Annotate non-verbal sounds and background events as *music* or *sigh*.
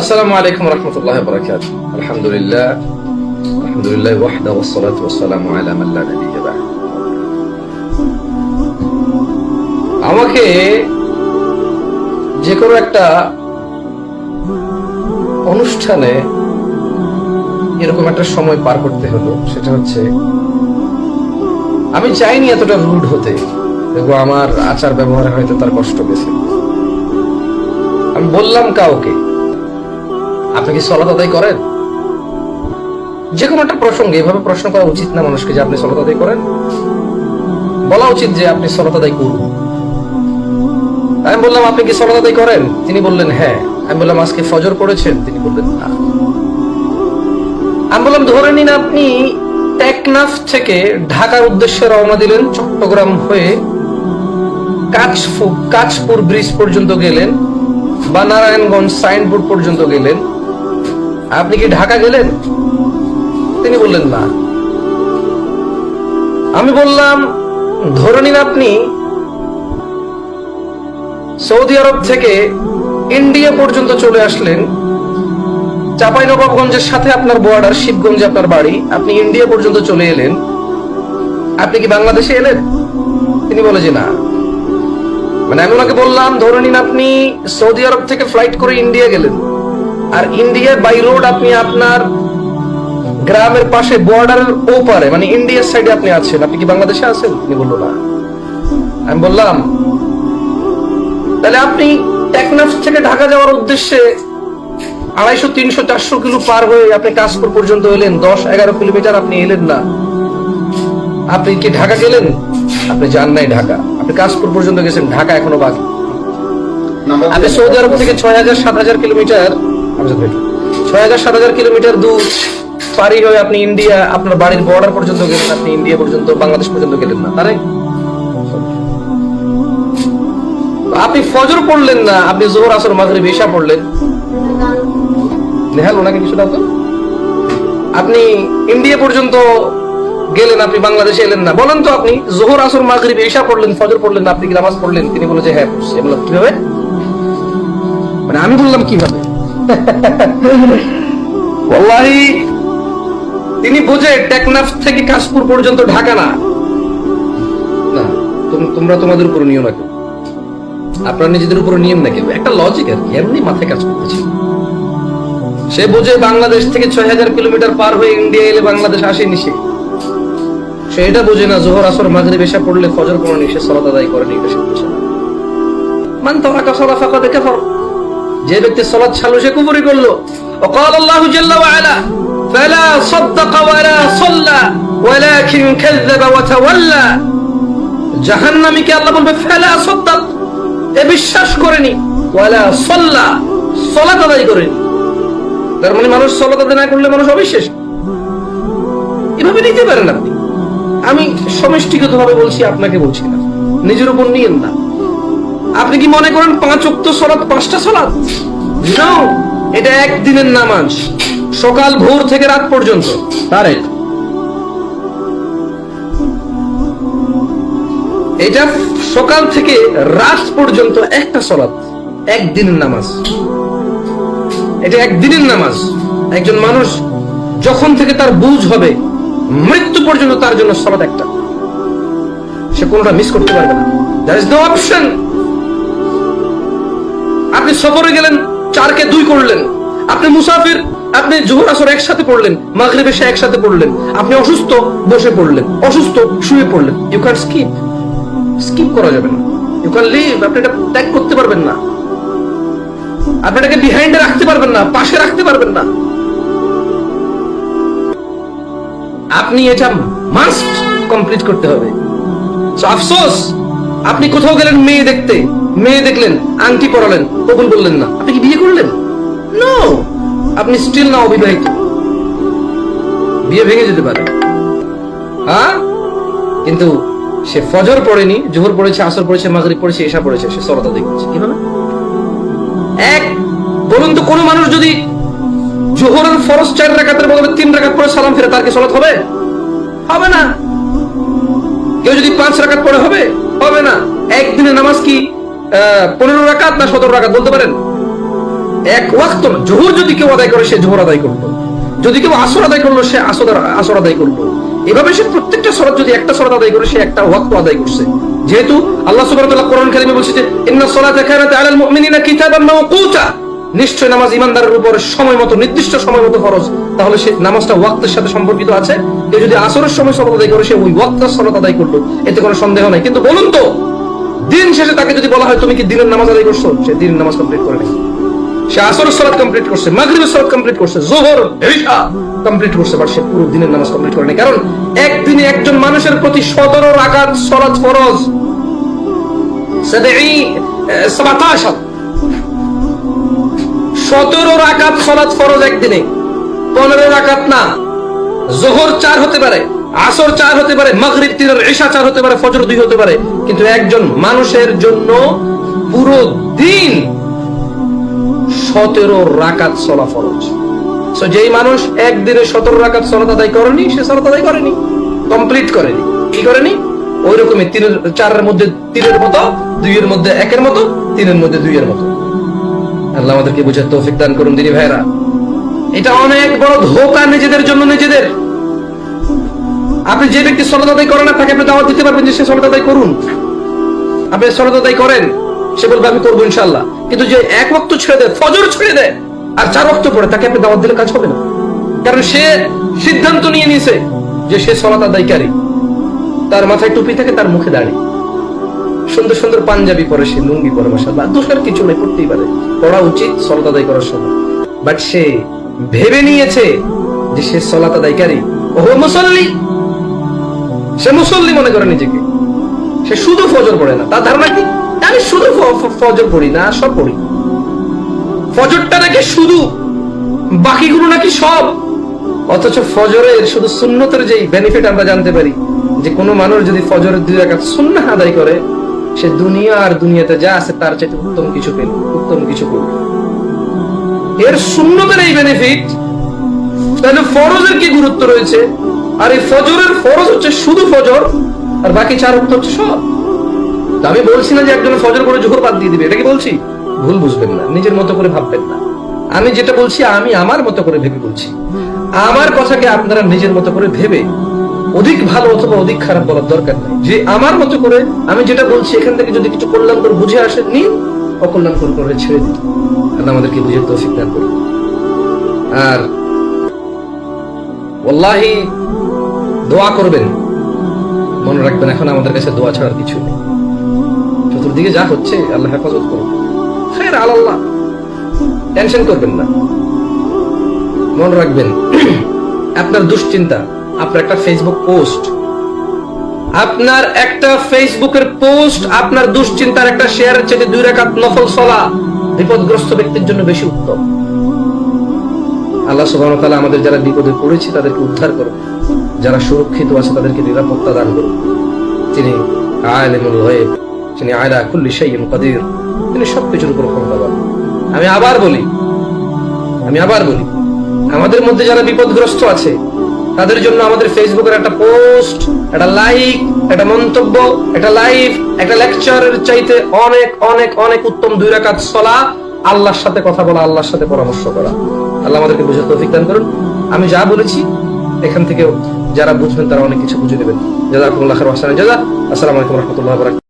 আসসালামু আলাইকুম রহমতুল্লাহ বরকাত আলহামদুলিল্লাহ। আলহামদুলিল্লাহ ওয়াহদা ওয়াসসালাতু ওয়াসসালামু আলা মান লা নাবিয়্যা বা'দ। আমাকে যে কোনো একটা অনুষ্ঠানে এরকম একটা সময় পার করতে হলো, সেটা হচ্ছে আমি চাইনি এতটা রুড হতে এবং আমার আচার ব্যবহারে হয়তো তার কষ্ট গেছে। আমি বললাম কাউকে আপনি কি সলাত আদায় করেন? যে কোনো একটা প্রসঙ্গে এভাবে প্রশ্ন করা উচিত না মানুষকে যে আপনি সলাত আদায় করেন। বলা উচিত যে আপনি সলাত আদায় করুন। আমি বললাম, আপনি কি সলাত আদায় করেন? তিনি বললেন হ্যাঁ। আমি বললাম, আজকে ফজর পড়েছেন? তিনি বললেন, না। আমি বললাম, ধরে নিন আপনি টেকনাফ থেকে ঢাকার উদ্দেশ্যে রওনা দিলেন, চট্টগ্রাম হয়ে কাচপুর ব্রিজ পর্যন্ত গেলেন বা নারায়ণগঞ্জ সাইনবোর্ড পর্যন্ত গেলেন। আপনি কি ঢাকা গেলেন? তিনি বললেন, না। আমি বললাম, ধরে নিন আপনি সৌদি আরব থেকে ইন্ডিয়া পর্যন্ত চলে আসলেন। চাপাই নবাবগঞ্জের সাথে আপনার বর্ডার শিবগঞ্জে আপনার বাড়ি। আপনি ইন্ডিয়া পর্যন্ত চলে এলেন। আপনি কি বাংলাদেশে এলেন? তিনি বলে যে না। মানে আমি ওনাকে বললাম, ধরে নিন আপনি সৌদি আরব থেকে ফ্লাইট করে ইন্ডিয়া গেলেন। আর ইন্ডিয়ার বাই রোড আপনি আপনার গ্রামের পাশে বর্ডারের ওপারে মানে ইন্ডিয়ার সাইডে আপনি আছেন। আপনি কি বাংলাদেশে আছেন? তিনি বলল না। আমি বললাম তাহলে আপনি টেকনাফ থেকে ঢাকা যাওয়ার উদ্দেশ্যে আড়াইশো তিনশো চারশো কিলো পার হয়ে আপনি কাশপুর পর্যন্ত এলেন। দশ এগারো কিলোমিটার আপনি এলেন না। আপনি কি ঢাকা গেলেন? আপনি যান নাই ঢাকা। আপনি কাশপুর পর্যন্ত গেছেন ঢাকা এখনও বাকি। আপনি সৌদি আরব থেকে ছয় হাজার সাত হাজার কিলোমিটার ছয় হাজার সাত হাজার কিলোমিটার দূর পারি হয়ে আপনি ইন্ডিয়া, আপনার বাড়ির বর্ডার পর্যন্ত গেলেন, আপনি ইন্ডিয়া পর্যন্ত, বাংলাদেশ পর্যন্ত গেলেন না। আপনি ফজর পড়লেন না, আপনি জোহর, আসর পড়লেন। নেহাল ওনাকে কিছু আপনি ইন্ডিয়া পর্যন্ত গেলেন, আপনি বাংলাদেশে এলেন না। বলেন তো আপনি, জোহর, আসর, মাগরিব এশা পড়লেন, ফজর পড়লেন আপনি কি নামাজ পড়লেন? তিনি বলে যে হ্যাঁ কীভাবে? মানে আমি বললাম কীভাবে? ওয়াল্লাহি, তিনি বোঝে টেকনাফ থেকে কাশপুর পর্যন্ত ঢাকা না। তোমরা তোমাদের উপর নিও না কেউ। আপনার নিজেদের উপর নিয়ম না কেউ। একটা লজিক আর কি, এমনি মাথায় কাজ করতেছে। সে বোঝে বাংলাদেশ থেকে ছয় হাজার কিলোমিটার পার হয়ে ইন্ডিয়া এলে বাংলাদেশ আসেনি সে সে এটা বোঝে না, জোহর, আসর, মাগরিব এসা পড়লে ফজর করেনি সে সলাত আদায় করেনি, এটা সে বোঝে না। মান তারাকা সালা ফাকাদ কাফার। যে ব্যক্তি সালাত ছাড়লো সে কুফরি করলো وقال الله جل وعلا فلا صدق ولا صلى ولكن كذب وتولى জাহান্নামীকে আল্লাহ বলবে ফেলা সদ্দাক এ বিশ্বাস করেনি ওয়ালা সল্লা সলাত আদায় করেনি তার মানে মানুষ সলাত আদায় না করলে মানুষ অবিশ্বাস এভাবে নিতে পারেন আপনি আমি সমষ্টিগত ভাবে বলছি আপনাকে বলছি না নিজের উপর নিয়েন না আপনি কি মনে করেন পাঁচ উক্ত সলাৎ পাঁচটা No, এটা একদিনের নামাজ। সকাল ভোর থেকে রাত পর্যন্ত। তার এটা সকাল থেকে রাত পর্যন্ত একটা সলাৎ একদিনের নামাজ। এটা একদিনের নামাজ। একজন মানুষ যখন থেকে তার বুঝ হবে মৃত্যু পর্যন্ত তার জন্য সলাৎ একটা। সে কোনোটা মিস করতে পারবে না। দ্যাট ইজ দ্য অপশন আপনি সফরে গেলেন, চারকে দুই করলেন। আপনি মুসাফির, আপনি জোহর আসর একসাথে পড়লেন, মাগরিব এসে একসাথে পড়লেন। আপনি অসুস্থ, বসে পড়লেন। অসুস্থ, শুয়ে পড়লেন। ইউ ক্যান স্কিপ স্কিপ করা যাবে না। ইউ ক্যান লিভ আপনি এটা ত্যাগ করতে পারবেন না। আপনি এটাকে বিহাইন্ডে রাখতে পারবেন না, পাশে রাখতে পারবেন না। আপনি এটা মাস্ট কমপ্লিট করতে হবে। আফসোস, আপনি কোথাও গেলেন মেয়ে দেখতে। মেয়ে দেখলেন আংটি পরালেন কবুল বললেন না। আপনি কি বিয়ে করলেন? নো আপনি স্টিল না অবিবাহিত। বিয়ে ভেঙে যেতে পারে। হ্যাঁ? কিন্তু সে ফজর পড়েনি জোহর পড়েছে আসর পড়েছে মাগরিব পড়েছে এসা পড়েছে সে সরতা দেখছে। কীভাবে এক বলুন তো কোনো মানুষ যদি জোহরের ফরজ চার রাকাতের বদলে তিন রাকাত পরে সালাম ফিরে তার কি সলাত হবে? হবে না। কেউ যদি পাঁচ রাকাত পড়ে হবে হবে না। একদিনে নামাজ কি পনেরো রাকাত না সতেরো রাকাত বলতে পারেন? এক ওয়াক্ত জোহর যদি কেউ আদায় করে, সে জোহর আদায় করল। যদি কেউ আসর আদায় করল, সে আসর আসর আদায় করল। এভাবে সে প্রত্যেকটা সরাত যদি একটা সরাত আদায় করে, সে একটা ওয়াক্ত আদায় করছে। যেহেতু আল্লাহ সুবহানাহু ওয়া কোরআন কারিমে বলছে যে, ইন্না সলাতা কানাত আলাল মুমিনিনা কিতাবান মাওকুতা। নিশ্চয় নামাজ ইমানদারের উপর সময় মতো, নির্দিষ্ট সময় মতো ফরজ। তাহলে সে নামাজটা ওয়াক্তের সাথে সম্পর্কিত আছে। কেউ যদি আসরের সময় সলাত আদায় করে, সে ওই ওয়াক্তের সলাত আদায় করল। এতে কোনো সন্দেহ নাই। কিন্তু বলুন তো দিন শেষে তাকে যদি বলা হয়, তুমি কি দিনের নামাজ আদায় করছ? সে দিনের নামাজ কমপ্লিট করে নেই সে আসরের সালাত কমপ্লিট করছে, মাগরিবের সালাত কমপ্লিট করছে, জোহর ইশা কমপ্লিট করছে বাট সে পুরো দিনের নামাজ কমপ্লিট করেনি কারণ একদিনে একজন মানুষের প্রতি 17 রাকাত সালাত ফরজ। সাদঈ 17 17 রাকাত সালাত ফরজ একদিনে 15 রাকাত না, জোহর চার হতে পারে। আসর চার হতে পারে, মাগরিব তিন আর চার হতে পারে, ফজর দুই হতে পারে। কিন্তু একজন মানুষের জন্য পুরো দিন সতেরো রাকাত সলা ফরজ। যেই মানুষ একদিনে সতেরো রাকাত সলাত আদায় করেনি, সে সলাত আদায় করেনি কমপ্লিট করেনি। কি করেনি? ওই রকমই তিনের, চারের মধ্যে তিনের মতো, দুইয়ের মধ্যে একের মতো, তিনের মধ্যে দুইয়ের মতো। আল্লাহ আমাদেরকে বুঝার তৌফিক দান করুন, দিনী ভাইরা এটা অনেক বড় ধোকা নিজেদের জন্য নিজেদের। আপনি যে ব্যক্তি সলাত আদায় করেন না তাকে আপনি দাওয়াত দিতে পারবেন যে সে সলাত আদায় করুন। আপনি সলাত আদায় করেন, সে বলবে, আমি করব ইনশাল্লাহ কিন্তু যে এক ওয়াক্ত ছেড়ে দেয়, ফজর ছেড়ে দেয়, আর চার ওয়াক্ত পড়ে তাকে আপনি দাওয়াত দিলে কাজ হবে না। কারণ সে সিদ্ধান্ত নিয়ে নিয়েছে যে সে সলাত আদায়কারী। তার মাথায় টুপি থাকে, তার মুখে দাঁড়িয়ে সুন্দর সুন্দর পাঞ্জাবি পরে সে, লুঙ্গি পরে মাসাল্লাহ দোষের কিছু নেই, করতেই পারে। পড়া উচিত সলাত আদায় করার সময়। বাট সে ভেবে নিয়েছে যে সে সলাত আদায়কারী। ও মুসল্লি! সে মুসল্লি মনে করে নিজেকে। সে শুধু ফজর পড়ে না। তার ধারণা কি? আমি শুধু ফজর পড়ি না, সব পড়ি। ফজরটা নাকি শুধু বাকিগুলো নাকি সব? অথচ ফজরের শুধু সুন্নতের যেই বেনিফিট আমরা জানতে পারি, যে কোনো মানুষ যদি ফজরের দুই রাকাত সুন্নাহ আদায় করে, সে দুনিয়া আর দুনিয়াতে যা আছে তার চাইতে উত্তম কিছু পেল, উত্তম কিছু করবে এর সুন্নতের এই বেনিফিট তাহলে ফরজের কি গুরুত্ব রয়েছে? আর এই ফজরের ফরজ হচ্ছে শুধু ফজর, আর বাকি চার অর্থ হচ্ছে সব। আমি বলছি না যে একজন ফজর করে জোহর বাদ দিয়ে দিবে, এটা কি বলছি? ভুল বুঝবেন না, নিজের মতো করে ভাববেন না। আমি যেটা বলছি, আমি আমার মতো করে ভেবে বলছি। আমার কথাকে আপনারা নিজের মতো করে ভেবে, অধিক ভালো অথবা অধিক খারাপ বলার দরকার নেই। যে আমার মতো করে আমি যেটা বলছি, এখান থেকে যদি কিছু কল্যাণ করে বুঝে আসে, নিন অকল্যাণ করে করে ছেড়ে দিন। আল্লাহ আমাদেরকে বুঝে তৌফিক দান করুন। আর দোয়া করবেন। মনে রাখবেন, এখন আমাদের কাছে দোয়া ছাড়ার কিছু নেই। চতুর্দিকে যা হচ্ছে, আল্লাহ হেফাজত করুন। খের আল্লাহ টেনশন করবেন না। মনে রাখবেন, *clears throat* আপনার দুশ্চিন্তা, আপনার একটা ফেসবুক পোস্ট আপনার একটা ফেসবুকের পোস্ট আপনার দুশ্চিন্তার একটা শেয়ারের চেয়ে দুই রাকাত নফল সলা বিপদগ্রস্ত ব্যক্তির জন্য বেশি উত্তম। আল্লাহ তাআলা আমাদের যারা বিপদে পড়েছে, তাদেরকে উদ্ধার করুন। যারা সুরক্ষিত আছে তাদেরকে নিরাপত্তা দান করুন। তিনি তিনি আলা কুল্লি কাদির, তিনি উপর ক্ষমতাবান আমি আবার বলি, আমি আবার বলি, আমাদের মধ্যে যারা বিপদগ্রস্ত আছে, তাদের জন্য আমাদের ফেসবুকের একটা পোস্ট, একটা লাইক, একটা মন্তব্য, একটা লাইভ, একটা লেকচারের চাইতে অনেক অনেক অনেক উত্তম দুই রাকাত সলা আল্লাহর সাথে কথা বলা, আল্লাহর সাথে পরামর্শ করা। আল্লাহ আমাদেরকে বুঝে তৌফিক দান করুন। আমি যা বলেছি এখান থেকেও যারা বুঝবেন তারা অনেক কিছু বুঝে আহসানা জাযা আসসালামু আলাইকুম রাহমাতুল্লাহি